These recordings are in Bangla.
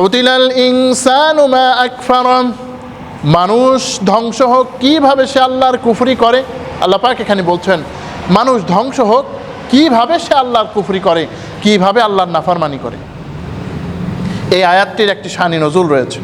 উতিলাল ইনসানু মা আকফারাম মানুষ ধ্বংস হোক, কীভাবে সে আল্লাহর কুফরি করে? আল্লাহ পাক এখানে বলছেন, মানুষ ধ্বংস হোক, কীভাবে সে আল্লাহর কুফরি করে? কীভাবে আল্লাহর নাফরমানি করে? এই আয়াতটির একটি শানি নজুল রয়েছে।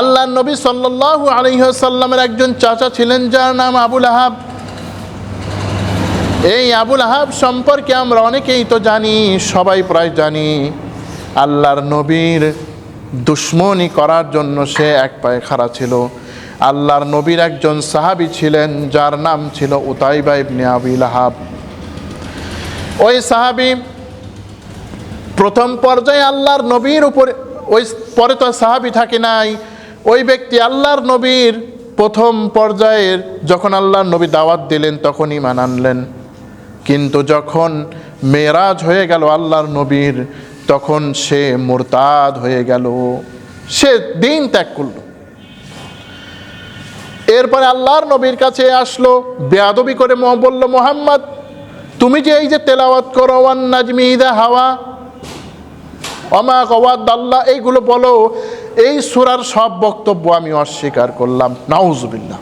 আল্লাহ নবী সাল্লাল্লাহু আলাইহি সাল্লামের একজন চাচা ছিলেন, যার নাম আবুল আহাব এই আবুল আহাব সম্পর্কে আমরা অনেকেই তো জানি, সবাই প্রায় জানি। আল্লাহর নবীর দুশ্মনী করার জন্য সে এক পায়ে খাড়া ছিল। আল্লাহর নবীর একজন সাহাবী ছিলেন, যার নাম ছিল উতাইবা ইবনে আবিল আহাব ওই সাহাবী প্রথম পর্যায়ে আল্লাহর নবীর উপরে, ওই পরে তো সাহাবি থাকে নাই। ওই ব্যক্তি আল্লাহর নবীর প্রথম পর্যায়ের যখন আল্লাহর নবী দাওয়াত দিলেন তখনই মান আনলেন। কিন্তু যখন মেরাজ হয়ে গেল আল্লাহর নবীর তখন সে মোরতাদ হয়ে গেল। সে দিন ত্যাগ করল। এরপরে আল্লাহর নবীর কাছে আসলো, বেয়াদবি করে বলল, মোহাম্মদ, তুমি যে এই যে তেলাওয়াত করো, ওয়ান নাজমি হাওয়া অমা কওয়াদ আল্লাহ, এইগুলো বলো, এই সুরার সব বক্তব্য আমি অস্বীকার করলাম। নাউজুবিল্লাহ।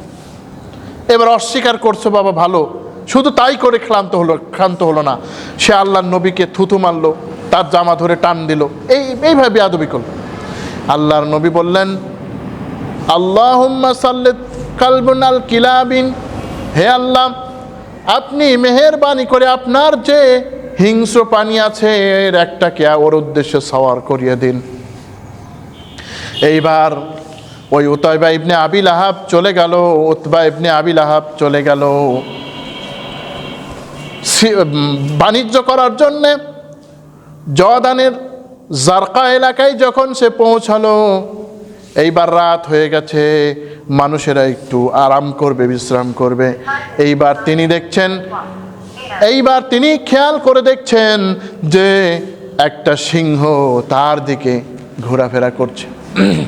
এবার অস্বীকার করছ বাবা, ভালো। শুধু তাই করে ক্লান্ত হলো ক্লান্ত হলো না। সে আল্লাহর নবীকে থুতু মারলো। তার জামা ধরে টান দিল। এই, এইভাবে আদবি করল। আল্লাহর নবী বললেন, আল্লাহুম্মা সাল্লিত কালবুন হে আল্লাহ, আপনি মেহেরবানি করে আপনার যে হিংস্র পানি আছে, এর একটাকে ওর উদ্দেশ্যে সওয়ার করিয়ে দিন। এইবার ওই উতয়বা ইবনে আবিল আহাব চলে গেল, উতবা ইবনে আবিল আহাব চলে গেল। বাণিজ্য করার জন্যে জর্দানের জারকা এলাকায় যখন সে পৌঁছালো, এইবার রাত হয়ে গেছে, মানুষেরা একটু আরাম করবে, বিশ্রাম করবে। এইবার তিনি দেখছেন, এইবার তিনি খেয়াল করে দেখছেন যে একটা সিংহ তার দিকে ঘোরাফেরা করছে।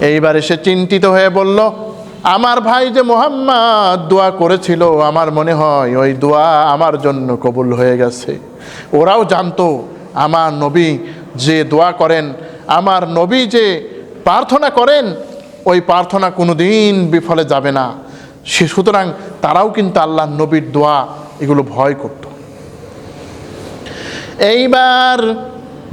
এইবার এসে চিন্তিত হয়ে বলল, আমার ভাই যে মোহাম্মদ দোয়া করেছিল, আমার মনে হয় ওই দোয়া আমার জন্য কবুল হয়ে গেছে। ওরাও জানতো, আমার নবী যে দোয়া করেন, আমার নবী যে প্রার্থনা করেন, ওই প্রার্থনা কোনো দিন বিফলে যাবে না। সে সুতরাং তারাও কিন্তু আল্লাহ নবীর দোয়া এগুলো ভয় করত। এইবার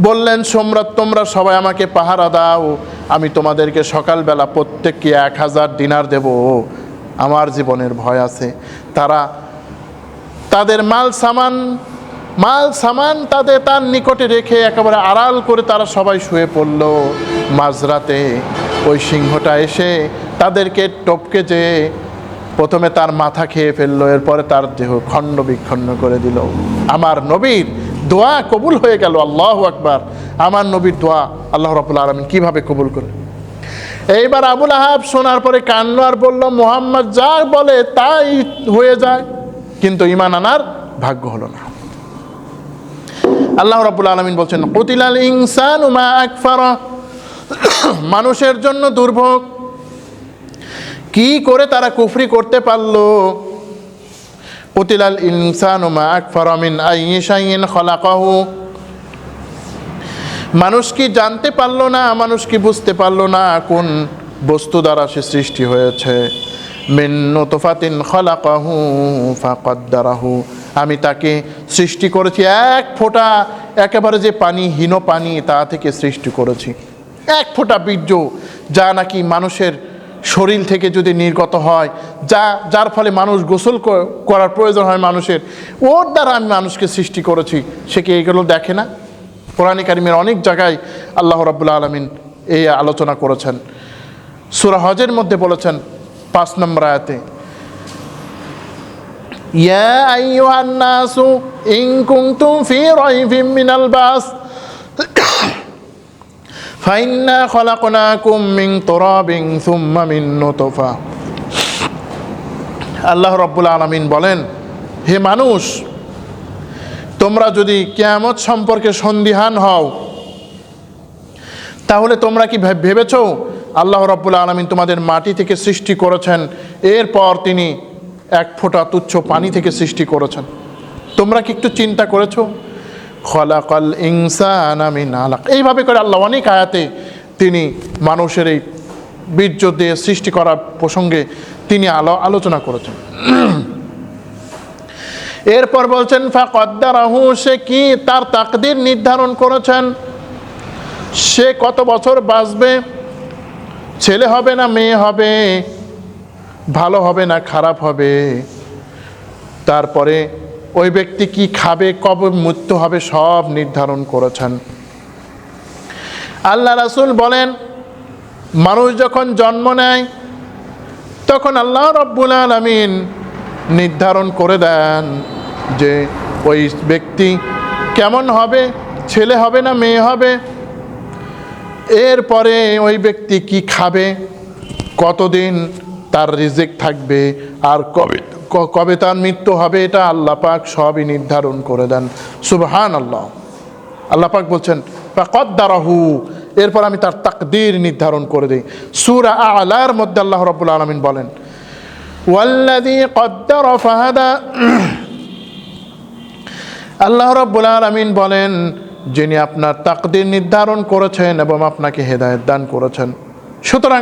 বললেন সম্রাট তোমরা সবাই আমাকে পাহারা দাও, আমি তোমাদেরকে সকালবেলা প্রত্যেককে এক হাজার দিনার দেব। আমার জীবনের ভয় আছে। তারা তাদের মাল সামান মাল সামান তাদের তার নিকটে রেখে একেবারে আড়াল করে তারা সবাই শুয়ে পড়ল। মাঝরাতে ওই সিংহটা এসে তাদেরকে টপকে যে প্রথমে তার মাথা খেয়ে ফেলল, এরপরে তার দেহ খণ্ড বিখণ্ড করে দিল। আমার নবীর দোয়া কবুল হয়ে গেল, আল্লাহ আকবার। আমার নবীর দোয়া আল্লাহ রাবুল আলমিন কীভাবে কবুল করে এইবার আবুল আহাব শোনার পরে কান্না আর বলল, মোহাম্মদ যা বলে তাই হয়ে যায়। কিন্তু ইমান আনার ভাগ্য হলো না। আল্লাহ রাবুল আলমিন বলছেন, কতিলাল ইনসান মা আকফারা। মানুষের জন্য দুর্ভোগ। কি করে তারা কুফরি করতে পারল? কতিলাল ইনসান মা আকফারা মিন আইয়িশাইন খলাকাহু। মানুষ কি জানতে পারল না, মানুষ কি বুঝতে পারল না কোন বস্তু দ্বারা সে সৃষ্টি হয়েছে? মিন নতফাতিন খলাকাহু ফাকাদ্দারাহু। আমি তাকে সৃষ্টি করেছি। এক ফোঁটা একেবারে যে পানি, হীন পানি তা থেকে সৃষ্টি করেছি। এক ফোঁটা বীর্য যা নাকি মানুষের শরীর থেকে যদি নির্গত হয়, যা, যার ফলে মানুষ গোসল করার প্রয়োজন হয় মানুষের, ওর দ্বারা আমি মানুষকে সৃষ্টি করেছি। সে কি এগুলো দেখে না? কোরআন কারিমের অনেক জায়গায় আল্লাহ রাবুল্লা আলমিন এই আলোচনা করেছেন। সুরা হজের মধ্যে বলেছেন, পাঁচ নম্বর আয়াতে ইয়া আইয়ুহান নাসু ইন কুনতুম ফি রাইবিম মিনাল বাস। ফাইন্না খলাকনাকুম মিন তুরাবিন সুম্মা মিন নুতফা। আল্লাহ রাব্বুল আলামিন বলেন, হে মানুষ, তোমরা যদি কেয়ামত সম্পর্কে সন্দিহান হও, তাহলে তোমরা কি ভেবেছো আল্লাহ রাব্বুল আলমিন তোমাদের মাটি থেকে সৃষ্টি করেছেন, এরপর তিনি এক ফোঁটা তুচ্ছ পানি থেকে সৃষ্টি করেছেন। তোমরা কি একটু চিন্তা করেছ? খলাকাল ইনসান মিন আলাক। এইভাবে করে আল্লাহ অনেক আয়াতে তিনি মানুষের এই বীর্য দিয়ে সৃষ্টি করার প্রসঙ্গে তিনি আলো, আলোচনা করেছেন। এরপর বলছেন, ফাকদ্দারাহু, সে কি তার তাকদির নির্ধারণ করেছেন? সে কত বছর বাঁচবে? ছেলে হবে না মেয়ে হবে? ভালো হবে না খারাপ হবে? তারপরে ওই ব্যক্তি কি খাবে? কবে মৃত্যু হবে? সব নির্ধারণ করেছেন। আল্লাহ রাসুল বলেন, মানুষ যখন জন্ম নেয়, তখন আল্লাহ রব্বুল আলমিন নির্ধারণ করে দেন যে ওই ব্যক্তি কেমন হবে? ছেলে হবে না মেয়ে হবে? এরপরে ওই ব্যক্তি কি খাবে? কতদিন তার রিজেক থাকবে আর কবে কবে তার মৃত্যু হবে এটা আল্লাহ পাক সবই নির্ধারণ করে দেন। সুবহান আল্লাহ আল্লাহ পাক বলছেন কদ্দারাহু এরপর আমি তার তাকদীর নির্ধারণ করে দিই। সুরা আলার মধ্যে আল্লাহ রব্বুল আলমিন বলেন ওয়াল্লাযী কদ্দারা ফাহাদা আল্লাহ রব্বুল আলমিন বলেন যিনি আপনার তাকদির নির্ধারণ করেছেন এবং আপনাকে হেদায়েত দান করেছেন। সুতরাং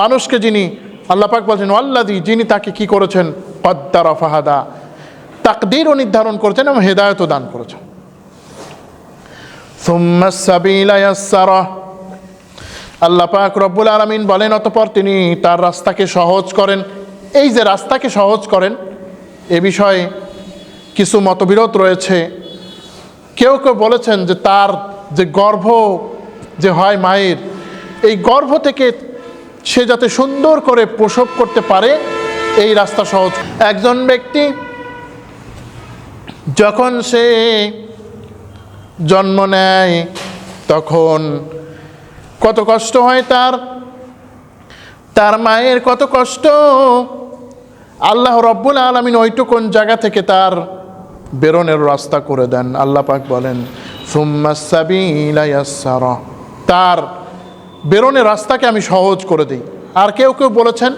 মানুষকে যিনি আল্লাহ পাক বলছেন আল্লাদি যিনি তাকে কি করেছেন, কদ্দার ফাহাদা। তাকদিরও নির্ধারণ করেছেন এবং হেদায়তও দান করেছেন। আল্লাহ পাক রব্বুল আলমিন বলেন, অতপর তিনি তার রাস্তাকে সহজ করেন। এই যে রাস্তাকে সহজ করেন, এ বিষয়ে কিছু মতবিরোধ রয়েছে। কেউ কেউ বলেছেন যে তার যে গর্ভ যে হয় মায়ের, এই গর্ভ থেকে সে যাতে সুন্দর করে প্রসব করতে পারে, এই রাস্তা সহজ। একজন ব্যক্তি যখন সে জন্ম নেয়, তখন কত কষ্ট হয় তার। তার মায়ের কত কষ্ট। আল্লাহ রব্বুল আলমিন ওইটুকুন জায়গা থেকে তার বেরোনের রাস্তা করে দেন। আল্লাহ পাক বলেন সুম্মা সাবিলা তার বেরোনের রাস্তাকে আমি সহজ করে দিই। আর কেউ কেউ বলেছেন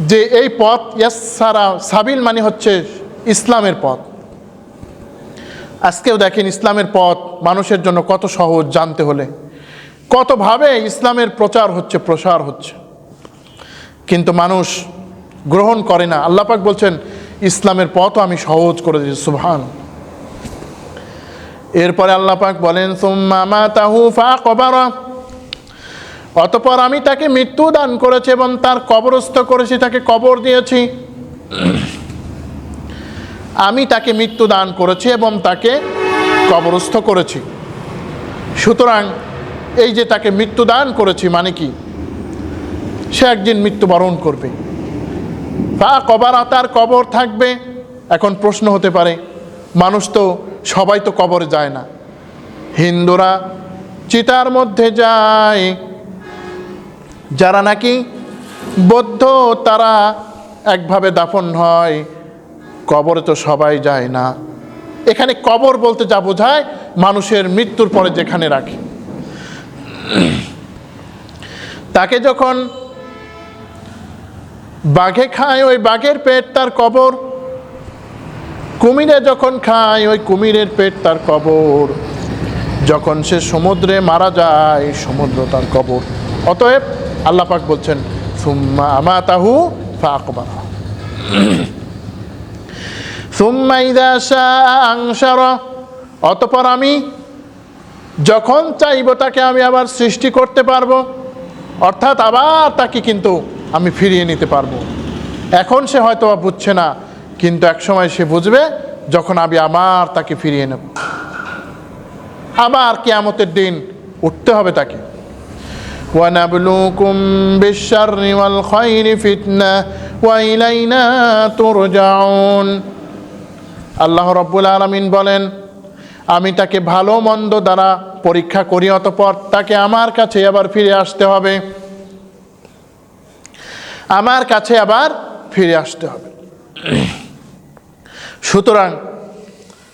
যে এই পথ ইয়াসারা সাবিল মানে হচ্ছে ইসলামের পথ। আজকেও দেখেন ইসলামের পথ মানুষের জন্য কত সহজ জানতে হলে। কতভাবে ইসলামের প্রচার হচ্ছে, প্রসার হচ্ছে। কিন্তু মানুষ গ্রহণ করে না। আল্লাপাক বলছেন, ইসলামের পথও আমি সহজ করে দিয়েছি, সুবহান। এরপরে আল্লাপাক বলেন, সুম্মা তাহু ফা কবারা অতপর আমি তাকে মৃত্যু দান করেছি এবং তার কবরস্থ করেছি, তাকে কবর দিয়েছি। আমি তাকে মৃত্যু দান করেছি এবং তাকে কবরস্থ করেছি। সুতরাং এই যে তাকে মৃত্যু দান করেছি মানে কি? সে একদিন মৃত্যুবরণ করবে। বা কবারা তার কবর থাকবে, এখন প্রশ্ন হতে পারে, মানুষ তো সবাই তো কবরে যায় না। হিন্দুরা চিতার মধ্যে যায় যারা নাকি বৌদ্ধ, তারা একভাবে দাফন হয়। কবরে তো সবাই যায় না। এখানে কবর বলতে যা বোঝায়, মানুষের মৃত্যুর পরে যেখানে রাখে। তাকে যখন বাঘে খায়, ওই বাঘের পেট তার কবর। কুমিরে যখন খায়, ওই কুমিরের পেট তার কবর। যখন সে সমুদ্রে মারা যায়, সমুদ্র তার কবর। অতএব আল্লাহ পাক বলছেন, সুম্মা তাহু ফাকবারা সুম্মা ইদা অতপর আমি যখন চাইব তাকে আমি আবার সৃষ্টি করতে পারব, অর্থাৎ আবার তাকে কিন্তু আমি ফিরিয়ে নিতে পারব। এখন সে হয়তো বুঝছে না, কিন্তু একসময় সে বুঝবে যখন আমি আবার তাকে ফিরিয়ে নেব। আবার কেয়ামতের দিন উঠতে হবে তাকে। ونبلوكم بالشر والخير فتنة وإلينا ترجعون আল্লাহ রব্বুল আলমিন বলেন আমি তাকে ভালো মন্দ দ্বারা পরীক্ষা করি অতপর তাকে আমার কাছে আবার ফিরে আসতে হবে আমার কাছে আবার ফিরে আসতে হবে সুতরাং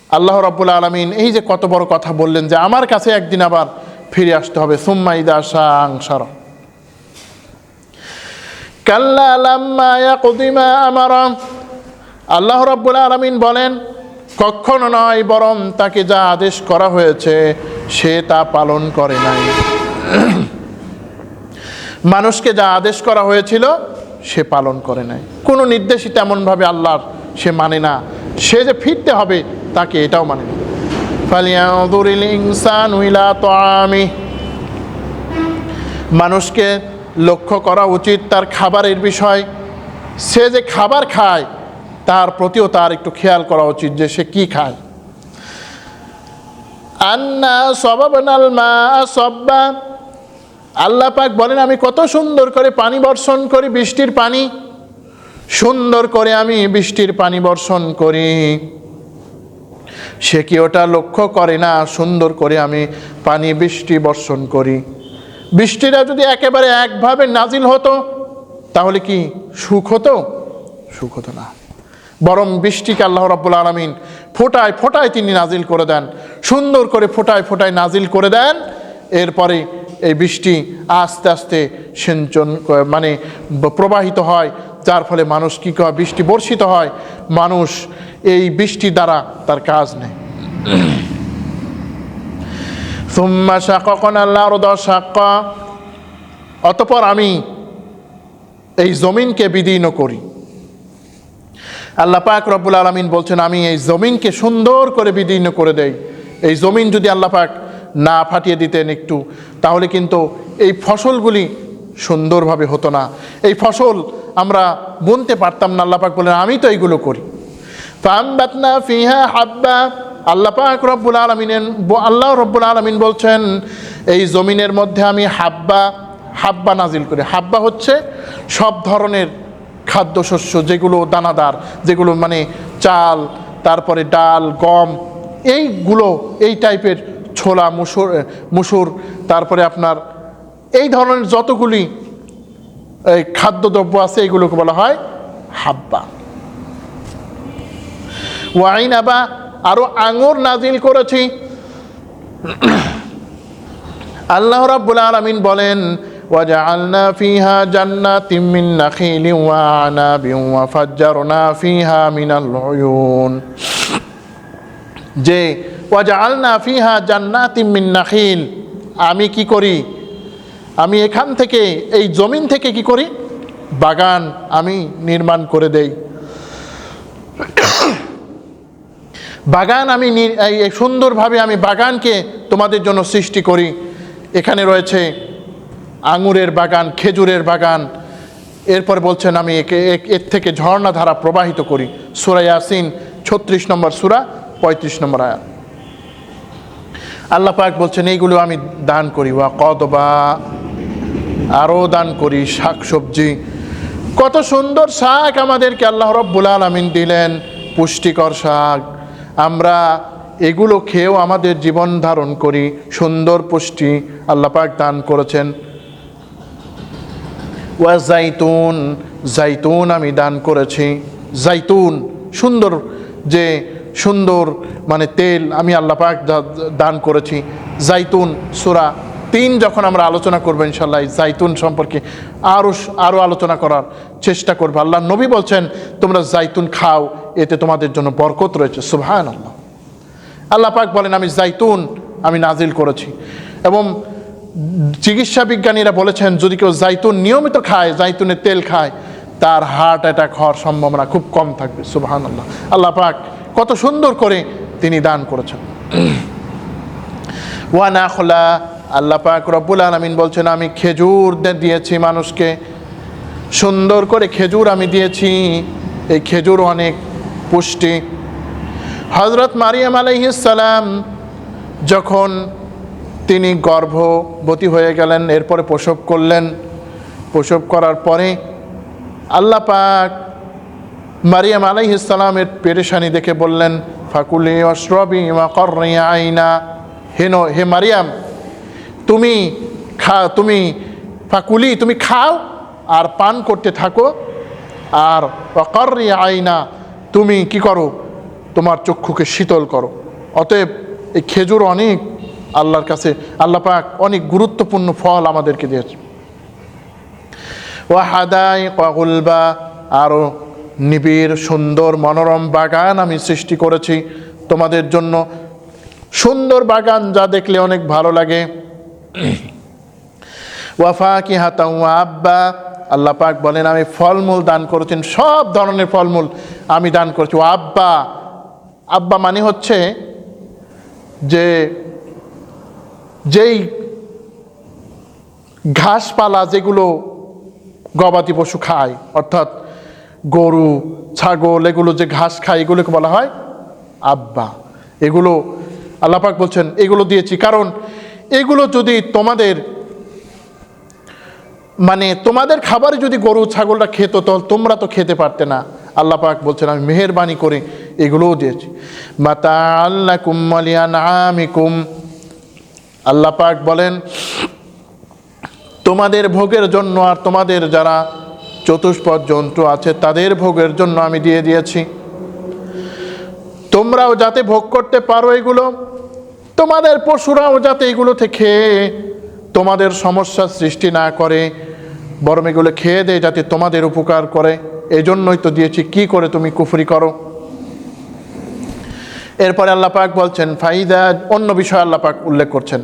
আল্লাহ রব্বুল আলমিন এই যে কত বড় কথা বললেন যে আমার কাছে একদিন আবার ফিরে আসতে হবে। সুম্মা ইদা সাংসার কাল্লা লাম্মা ইয়াকুদিমা আমারা। আল্লাহ রব্বুল আলমিন বলেন, কখনো নয় বরং তাকে যা আদেশ করা হয়েছে, সে তা পালন করে নাই। মানুষকে যা আদেশ করা হয়েছিল, সে পালন করে নাই। কোনো নির্দেশই তেমনভাবে আল্লাহর সে মানে না। সে যে ফিরতে হবে, তাকে এটাও মানে না। ফালিয়াদুরিল ইনসান উইলা তাআমি মানুষকে লক্ষ্য করা উচিত তার খাবারের বিষয়। সে যে খাবার খায়, তার প্রতিও তার একটু খেয়াল করা উচিত যে সে কি খায়। আন্না সবাবনাল মা সব্বা। আল্লাহ পাক বলেন, আমি কত সুন্দর করে পানি বর্ষণ করি বৃষ্টির পানি। সুন্দর করে আমি বৃষ্টির পানি বর্ষণ করি। সে কি ওটা লক্ষ্য করে না? সুন্দর করে আমি পানি বৃষ্টি বর্ষণ করি। বৃষ্টিটা যদি একেবারে একভাবে নাজিল হতো, তাহলে কি সুখ হতো? সুখ হতো না। বরং বৃষ্টিকে আল্লাহ রাব্বুল আলমিন ফোটায় ফোটায় তিনি নাজিল করে দেন। সুন্দর করে ফোটায় ফোটায় নাজিল করে দেন। এরপরে এই বৃষ্টি আস্তে আস্তে সিঞ্চন মানে প্রবাহিত হয়। যার ফলে মানুষ কী বৃষ্টি বর্ষিত হয়। মানুষ এই বৃষ্টি দ্বারা তার কাজ নেই। সুম্মা শাকন আল্লাহ শাক্কা। অতপর আমি এই জমিনকে বিদীর্ণ করি। আল্লাহ পাক রব্বুল আলমিন বলছেন, আমি এই জমিনকে সুন্দর করে বিদীর্ণ করে দেই। এই জমিন যদি আল্লাহ পাক না ফাটিয়ে দিতেন একটু, তাহলে কিন্তু এই ফসলগুলি সুন্দরভাবে হতো না। এই ফসল আমরা বুনতে পারতাম না, আল্লাহ পাক বলেন আমি তো এইগুলো করি। ফাম্বাতনা ফিহা হাব্বা আল্লাহ পাক রব্বুল আলমিনের আল্লাহ রব্বুল আলমিন বলছেন, এই জমিনের মধ্যে আমি হাব্বা হাব্বা নাজিল করি। হাব্বা হচ্ছে সব ধরনের খাদ্যশস্য, যেগুলো দানাদার, যেগুলো মানে চাল, তারপরে ডাল, গম, এইগুলো, এই টাইপের ছোলা, মুসুর মুসুর, তারপরে আপনার এই ধরনের যতগুলি খাদ্যদ্রব্য আছে এইগুলোকে বলা হয় হাব্বা। ওয়াইন আবা আরো আঙুর নাজিল করেছি আল্লাহ রাব্বুল আলামিন বলেন وجعلنا فيها جنات من نخيل وأعناب وفجرنا فيها من العيون যে ওয়াজআলনা ফিহা জান্নাতিম মিন নাখিল আমি কি করি আমি এখান থেকে এই জমিন থেকে কি করি বাগান আমি নির্মাণ করে দেই বাগান আমি সুন্দরভাবে আমি বাগানকে তোমাদের জন্য সৃষ্টি করি। এখানে রয়েছে আঙুরের বাগান, খেজুরের বাগান। এরপর বলছেন, আমি এক- এর থেকে ঝর্ণা ধারা প্রবাহিত করি। সুরা ইয়াসিন ছত্রিশ নম্বর সুরা, পঁয়ত্রিশ নম্বর আয়াত। আল্লাহ পাক বলছেন, এইগুলো আমি দান করি। ওয়া কদবা, আরও দান করি শাক সবজি। কত সুন্দর শাক আমাদেরকে আল্লাহ রব্বুল আলমিন দিলেন। পুষ্টিকর শাক। আমরা এগুলো খেয়েও আমাদের জীবন ধারণ করি। সুন্দর পুষ্টি আল্লাহ পাক দান করেছেন। ওয়া জাইতুন জাইতুন আমি দান করেছি। জাইতুন, সুন্দর যে সুন্দর মানে তেল আমি আল্লাহ পাক দা- দান করেছি। জাইতুন, সুরা তিন যখন আমরা আলোচনা করব ইনশাল্লাহ জাইতুন সম্পর্কে আরও আরও আলোচনা করার চেষ্টা করব। আল্লাহ নবী বলছেন, তোমরা জাইতুন খাও এতে তোমাদের জন্য বরকত রয়েছে সুবহান আল্লাহ আল্লাহ পাক বলেন, আমি জাইতুন আমি নাজিল করেছি। এবং চিকিৎসা বিজ্ঞানীরা বলেছেন, যদি কেউ জাইতুন নিয়মিত খায় জাইতুনের তেল খায়, তার হার্ট অ্যাটাক হওয়ার সম্ভাবনা খুব কম থাকবে সুবহান আল্লাহ আল্লাহ পাক কত সুন্দর করে তিনি দান করেছেন। ওয়া নাখলা আল্লাহ পাক রব্বুল আলমিন বলছেন, আমি খেজুর দিয়েছি মানুষকে। সুন্দর করে খেজুর আমি দিয়েছি। এই খেজুর অনেক পুষ্টি। হজরত মারিয়াম আলাইহিসালাম যখন তিনি গর্ভবতী হয়ে গেলেন, এরপরে প্রসব করলেন। প্রসব করার পরে আল্লাহ পাক মারিয়াম আলাইহিসালামের পেরেশানি দেখে বললেন, ফাকুলি অশ্রবি আইনা। হেন হে মারিয়াম, তুমি খা, তুমি ফাকুলি, তুমি খাও আর পান করতে থাকো। আর অকর্রি আইনা তুমি কি করো? তোমার চক্ষুকে শীতল করো। অতএব এই খেজুর অনেক আল্লাহর কাছে, আল্লাহ পাক অনেক গুরুত্বপূর্ণ ফল আমাদেরকে দিয়েছে ও হাদাই কগুলবা আরও নিবিড়, সুন্দর, মনোরম বাগান আমি সৃষ্টি করেছি। তোমাদের জন্য সুন্দর বাগান যা দেখলে অনেক ভালো লাগে। ওয়াফা কি হাতা আব্বা আল্লাহ পাক বলেন, আমি ফলমূল দান করেছেন, সব ধরনের ফলমূল আমি দান করেছি। ও আব্বা আব্বা মানে হচ্ছে যে যেই ঘাসপালা যেগুলো গবাদি পশু খায়, অর্থাৎ গরু, ছাগল, এগুলো যে ঘাস খায়, এগুলোকে বলা হয় আব্বা। এগুলো আল্লাপাক বলছেন, এগুলো দিয়েছি। কারণ এগুলো যদি তোমাদের মানে তোমাদের খাবারে যদি গরু ছাগলটা খেত তো তোমরা তো খেতে পারতে না। আল্লাহ পাক বলছেন, আমি মেহরবানি করে এগুলোও দিয়েছি। মাতা আল্লাহ কুম্মালিয়া নামিকুম আল্লাহ পাক বলেন, তোমাদের ভোগের জন্য আর তোমাদের যারা চতুষ্পদ জন্তু আছে, তাদের ভোগের জন্য আমি দিয়ে দিয়েছি। তোমরাও যাতে ভোগ করতে পারো এগুলো, তোমাদের পশুরাও যাতে এগুলো থেকে তোমাদের সমস্যা সৃষ্টি না করে, বরং এগুলো খেয়ে দেয় যাতে তোমাদের উপকার করে এই জন্যই তো দিয়েছি, কি করে তুমি কুফরি করো? এরপরে আল্লাপাক বলছেন, ফাইদা, অন্য বিষয় আল্লাপাক উল্লেখ করছেন।